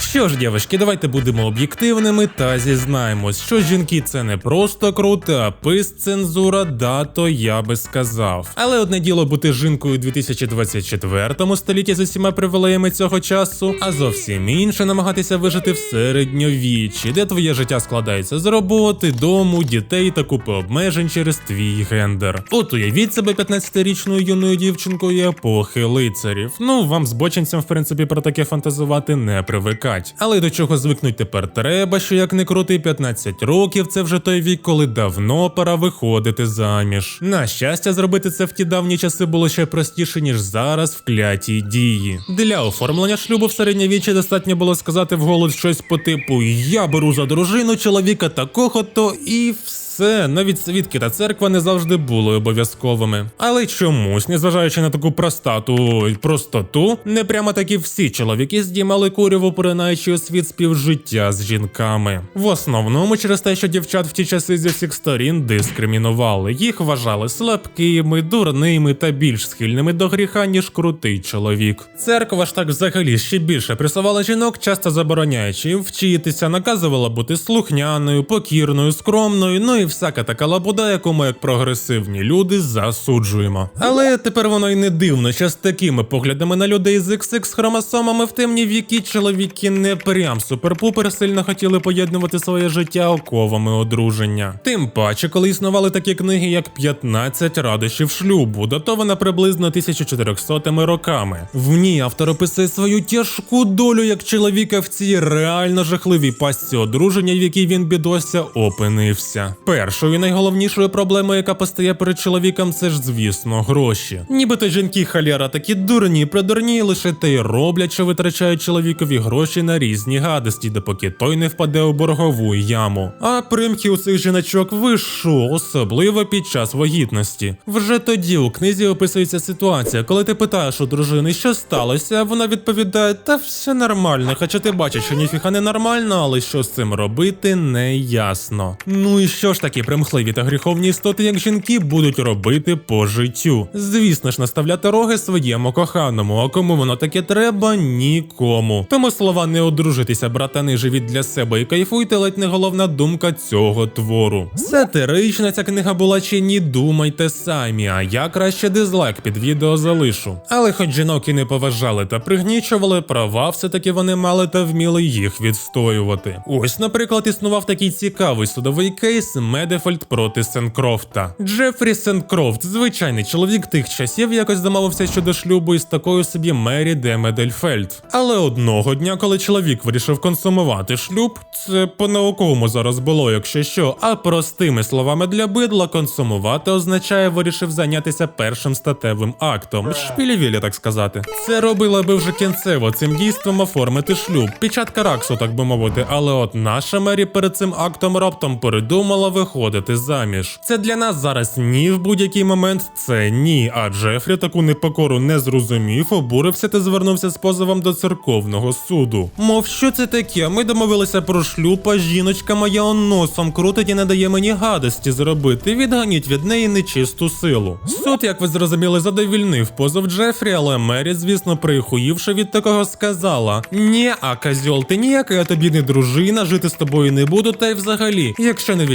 Що ж, дівчатки, давайте будемо об'єктивними та зізнаємось, що жінки це не просто круто, а пис цензура, да, то я би сказав. Але одне діло бути жінкою у 2024 столітті з усіма привілеями цього часу, а зовсім інше намагатися вижити в середньовіччі, де твоє життя складається з роботи, дому, дітей та купи обмежень через твій гендер. От уявіть себе 15-річною юною дівчинкою епохи лицарів. Ну, вам збочинцям, в принципі, про таке фантазувати не привикать. Але до чого звикнуть тепер треба, що як не крути 15 років, це вже той вік, коли давно пора виходити заміж. На щастя, зробити це в ті давні часи було ще простіше, ніж зараз в клятій дії. Для оформлення шлюбу в середньовіччі достатньо було сказати вголос щось по типу Я беру за дружину чоловіка такого то і все. Це навіть свідки та церква не завжди були обов'язковими. Але чомусь, незважаючи на таку простату й простоту, не прямо таки всі чоловіки здіймали куряву, поринаючи у світ співжиття з жінками. В основному через те, що дівчат в ті часи зі всіх сторін дискримінували. Їх вважали слабкими, дурними та більш схильними до гріха, ніж крутий чоловік. Церква ж так взагалі ще більше пресувала жінок, часто забороняючи їм вчитися, наказувала бути слухняною, покірною, скромною, ну і всяка така лабуда, яку ми як прогресивні люди засуджуємо. Але тепер воно й не дивно, що з такими поглядами на людей з XX хромосомами в темні віки чоловіки не прям супер-пупер сильно хотіли поєднувати своє життя оковами одруження. Тим паче, коли існували такі книги, як 15 радощів шлюбу, датована приблизно 1400 роками. В ній автор описує свою тяжку долю як чоловіка в цій реально жахливій пастці одруження, в якій він бідося опинився. Першою найголовнішою проблемою, яка постає перед чоловіком, це ж, звісно, гроші. Нібито жінки халяра такі дурні, придурні, лише те й роблять, що витрачають чоловікові гроші на різні гадості, допоки той не впаде у боргову яму. А примхи у цих жіночок вишу, особливо під час вагітності. Вже тоді у книзі описується ситуація, коли ти питаєш у дружини, що сталося, вона відповідає: та все нормально, хоча ти бачиш, що ніфіга не нормально, але що з цим робити, не ясно. Ну і що ж такі примхливі та гріховні істоти, як жінки, будуть робити по життю? Звісно ж, наставляти роги своєму коханому, а кому воно таке треба, нікому. Тому слова не одружитися, братани, живіть для себе і кайфуйте, ледь не головна думка цього твору. Сатирична ця книга була чи ні, думайте самі, а я краще дизлайк під відео залишу. Але хоч жінок і не поважали та пригнічували, права все-таки вони мали та вміли їх відстоювати. Ось, наприклад, існував такий цікавий судовий кейс Медефольд проти Сенкрофта. Джефрі Сенкрофт, звичайний чоловік тих часів, якось домовився щодо шлюбу із такою собі Мері де Медельфельд. Але одного дня, коли чоловік вирішив консумувати шлюб, це по-науковому зараз було, якщо що, а простими словами для бидла консумувати означає вирішив зайнятися першим статевим актом. Шпілівілі, так сказати. Це робила би вже кінцево цим дійством оформити шлюб. Печатка раксу, так би мовити, але от наша Мері перед цим актом раптом передумала виходити заміж. Це для нас зараз ні в будь-який момент, це ні. А Джефрі таку непокору не зрозумів, обурився та звернувся з позовом до церковного суду. Мов, що це таке? Ми домовилися про шлюб, а жіночка моя носом крутить і не дає мені гадості зробити. Відганіть від неї нечисту силу. Суд, як ви зрозуміли, задовільнив позов Джефрі, але Мері, звісно, прихуївши від такого, сказала: Ні, а козьол, ти ніяка, я тобі не дружина, жити з тобою не буду, та й взагалі, якщо не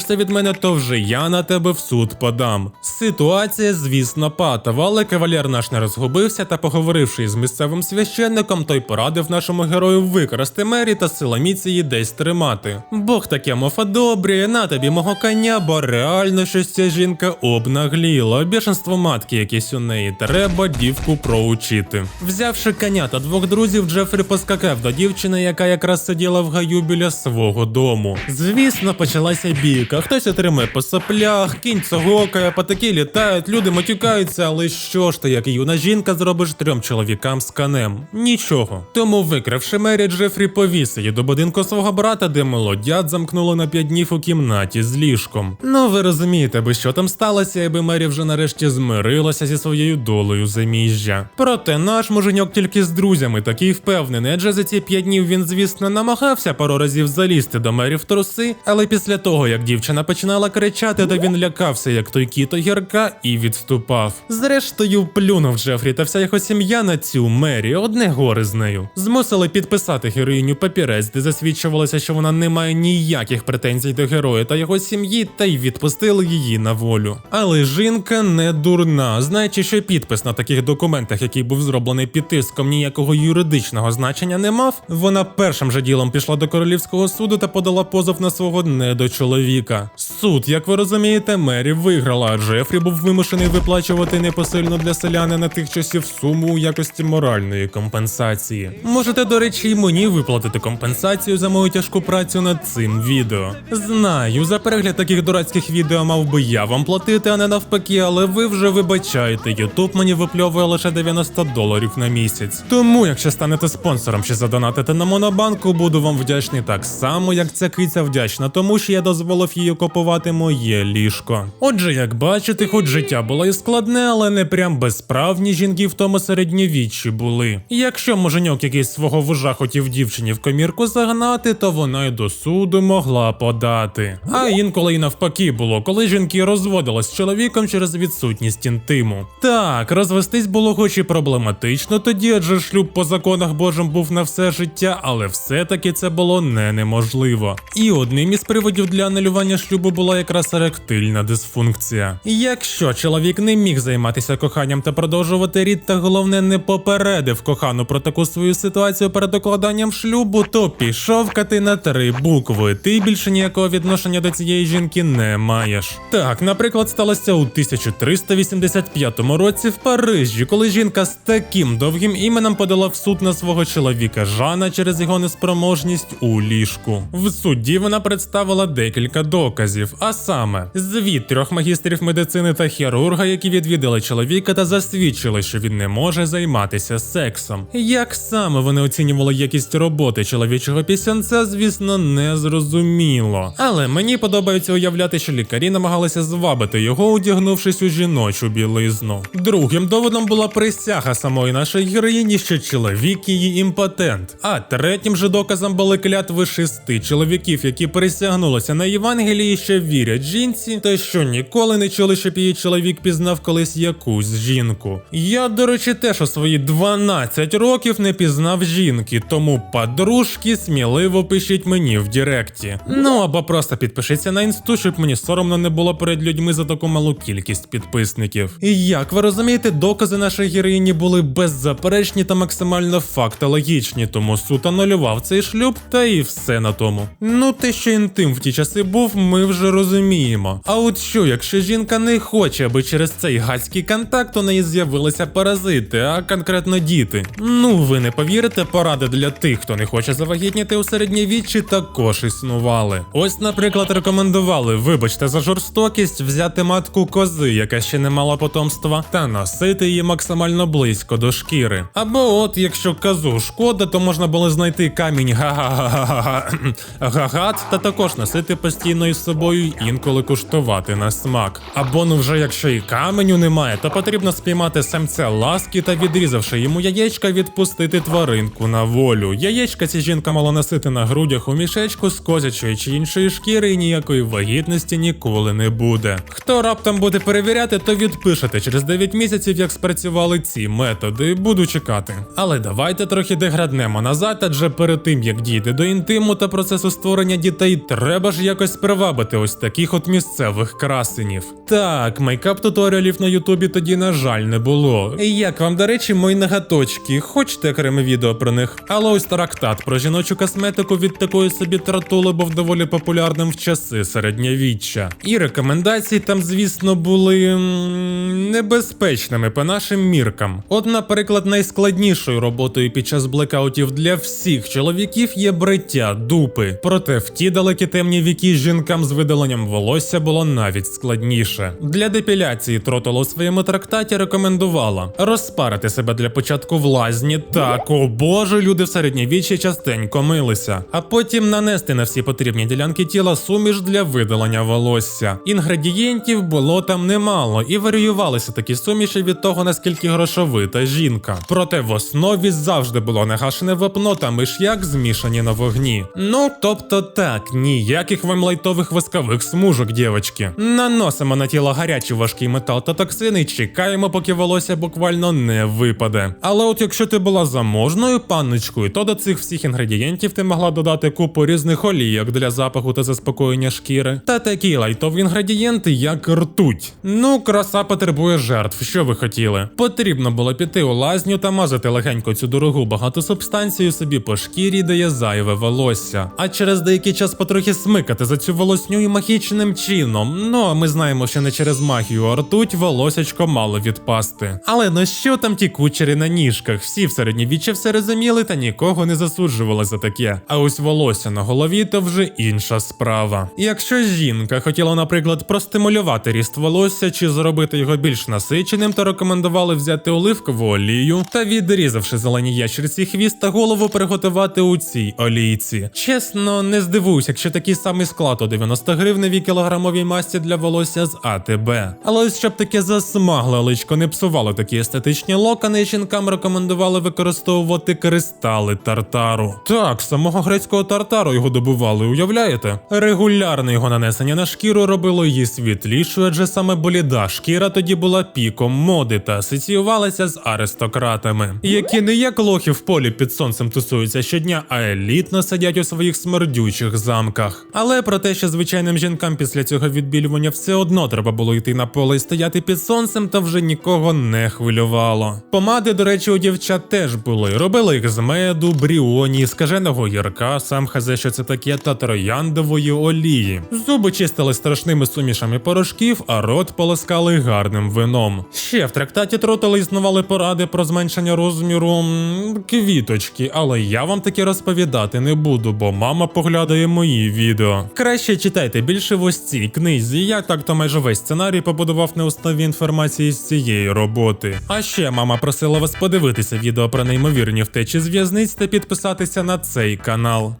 відчепишся від мене, то вже я на тебе в суд подам. Ситуація, звісно, патова, але кавалер наш не розгубився та, поговоривши із місцевим священником, той порадив нашому герою викрасти мері та силоміць її десь тримати. Бог таке мофа добрі, на тобі мого коня, бо реально щось ця жінка обнагліла. Бішенство матки якесь у неї, треба дівку проучити. Взявши коня та двох друзів, Джефрі поскакав до дівчини, яка якраз сиділа в гаю біля свого дому. Звісно, почалася бійка. Хтось отримає по соплях, кінь цогокає, патаки літають, люди матюкаються, але що ж ти, як юна жінка, зробиш трьом чоловікам з конем? Нічого. Тому, викравши Мері, Джефрі повісив її до будинку свого брата, де молодят замкнуло на п'ять днів у кімнаті з ліжком. Ну ви розумієте, би що там сталося, якби Мері вже нарешті змирилася зі своєю долею заміжжя. Проте наш муженьок тільки з друзями такий впевнений, адже за ці п'ять днів він, звісно, намагався пару разів залізти до Мері в труси, але після того, як дівчина починала кричати, то він лякався, як той кіт огірка, і відступав. Зрештою, плюнув Джефрі та вся його сім'я на цю Мері, одне горе з нею. Змусили підписати героїню папірець, де засвідчувалося, що вона не має ніяких претензій до героя та його сім'ї, та й відпустили її на волю. Але жінка не дурна, знаючи, що підпис на таких документах, який був зроблений під тиском, ніякого юридичного значення не мав. Вона першим же ділом пішла до королівського суду та подала позов на свого недочоловіка. Суд, як ви розумієте, Мері виграла, а Джефрі був вимушений виплачувати непосильно для селянина тих часів суму у якості моральної компенсації. Можете, до речі, і мені виплатити компенсацію за мою тяжку працю над цим відео. Знаю, за перегляд таких дурацьких відео мав би я вам платити, а не навпаки, але ви вже вибачаєте, Ютуб мені випльовує лише 90 доларів на місяць. Тому, якщо станете спонсором чи задонатите на монобанку, буду вам вдячний так само, як ця киця вдячна, тому що я дозволив їй окупувати моє ліжко. Отже, як бачите, хоч життя було і складне, але не прям безправні жінки в тому середньовіччі були. Якщо муженьок якийсь свого вужа хотів дівчині в комірку загнати, то вона й до суду могла подати. А інколи й навпаки було, коли жінки розводились з чоловіком через відсутність інтиму. Так, розвестись було хоч і проблематично тоді, адже шлюб по законах Божим був на все життя, але все-таки це було не неможливо. І одним із приводів для анулювання шлюбу була якраз еректильна дисфункція. Якщо чоловік не міг займатися коханням та продовжувати рід, та головне не попередив кохану про таку свою ситуацію перед укладанням шлюбу, то пішов кати на три букви. Ти більше ніякого відношення до цієї жінки не маєш. Так, наприклад, сталося у 1385 році в Парижі, коли жінка з таким довгим іменем подала в суд на свого чоловіка Жана через його неспроможність у ліжку. В суді вона представила декілька доказів, а саме звіт трьох магістрів медицини та хірурга, які відвідали чоловіка та засвідчили, що він не може займатися сексом. Як саме вони оцінювали якість роботи чоловічого пісянця, звісно, не зрозуміло. Але мені подобається уявляти, що лікарі намагалися звабити його, одягнувшись у жіночу білизну. Другим доводом була присяга самої нашої героїні, що чоловік її імпотент. А третім же доказом були клятви шести чоловіків, які присягнулися на Євангелії, що вірять жінці, та що ніколи не чули, щоб її чоловік пізнав колись якусь жінку. Я, до речі, теж у свої 12 років не пізнав жінки, тому подружки сміливо пишіть мені в Директі. Ну або просто підпишіться на інсту, щоб мені соромно не було перед людьми за таку малу кількість підписників. І як ви розумієте, докази нашої героїні були беззаперечні та максимально фактологічні, тому суд анулював цей шлюб, та і все на тому. Ну те, що інтим в ті часи був, ми вже розуміємо. А от що, якщо жінка не хоче, аби через цей гадський контакт у неї з'явилися паразити, а конкретно діти. Ну ви не повірите, поради для тих, хто не хоче завагітніти у середньовіччі, також існували. Ось, наприклад, рекомендували, вибачте за жорстокість, взяти матку кози, яка ще не мала потомства, та носити її максимально близько до шкіри. Або от, якщо козу шкода, то можна було знайти камінь га-га-га-га-га гагат, та також носити постійно із собою інколи куштувати на смак. Або ну вже якщо і каменю немає, то потрібно спіймати самця ласки та відрізавши йому яєчка, відпустити тваринку на волю. Яєчка ця жінка мала носити на грудях у мішечку з козячої чи іншої шкіри, і ніякої вагітності ніколи не буде. Хто раптом буде перевіряти, то відпишете через 9 місяців, як спрацювали ці методи. Буду чекати. Але давайте трохи деграднемо назад, адже перед тим як дійде до інтиму та процесу створення дітей, треба ж якось привабити ось таких от місцевих красенів. Так, мейкап туторіалів на Ютубі тоді, на жаль, не було. Як вам, до речі, мої нагаточки? Хочете окреме відео про них? Але ось трактат про жіночу косметику від такої собі тратули був доволі популярним в часи середньовіччя. І рекомендації там, звісно, були небезпечними по нашим міркам. От, наприклад, найскладнішою роботою під час блекаутів для всіх чоловіків є бриття дупи. Проте в ті далекі темні віки жінкам з видаленням волосся було навіть складніше. Для депіляції тротол у своєму трактаті рекомендувала розпарити себе для початку в лазні. Так, о боже, люди в середньовіччі частенько милися, а потім нанести на всі потрібні ділянки тіла суміш для видалення волосся. Інгредієнтів було там немало, і варіювалися такі суміші від того, наскільки грошовита жінка. Проте в основі завжди було негашене вапно та миш'як змішані на вогні. Ну тобто так, ніяких вам лайтових воскових смужок, дівчатки. Наносимо на тіло гарячий важкий метал та токсини чекаємо, поки волосся буквально не випаде. Але от якщо ти була заможною панночкою, то до цих всіх інгредієнтів ти могла додати купу різних олійок для запаху та заспокоєння шкіри. Та такі лайтові інгредієнти, як ртуть. Ну, краса потребує жертв. Що ви хотіли? Потрібно було піти у лазню та мазати легенько цю дорогу багату субстанцію собі по шкірі, де є зайве волосся. А через деякий час потрохи смикати за цю волосню і магічним чином. Ну а ми знаємо, що не через магію, а ртуть волосячко мало відпасти. Але ну що там ті кучері на ніжках? Всі в середньовіччі все розуміли та нікого не засуджували за таке. А ось волосся на голові то вже інша справа. Якщо жінка хотіла, наприклад, простимулювати ріст волосся чи зробити його більш насиченим, то рекомендували взяти оливкову олію та відрізавши зелені ящерці хвіст та голову приготувати у цій олійці. Чесно, не здивуюся, якщо такий самий склад у 90 гривневій кілограмовій масті для волосся з АТБ. Але ось щоб таке засмагле личко не псувало такі естетичні локони, жінкам рекомендували використовувати кристали тартару. Так, самого грецького тартару його добували, уявляєте? Регулярне його нанесення на шкіру робило її світлішою, адже саме боліда шкіра тоді була піком моди та асоціювалася з аристократами, які не як лохи в полі під сонцем тусуються щодня, а елітно сидять у своїх смердючих замках. Але про те, що звичайним жінкам після цього відбілювання все одно треба було йти на поле і стояти під сонцем, то вже нікого не хвилювало. Помади, до речі, у дівчат теж були. Робили їх з меду, бріоні, скаженого гірка, сам хазе, що це таке, та трояндової олії. Зуби чистили страшними сумішами порошків, а рот полоскали гарним вином. Ще в трактаті Тротела існували поради про зменшення розміру квіточки, але я вам таке розповідати не буду, бо мама поглядає мої відео. Краще читайте більше в ось цій книзі. Я так-то майже весь сценарій побудував на основі інформації з цієї роботи. А ще мама просила вас подивитися відео про неймовірні втечі з в'язниць та підписатися на цей канал.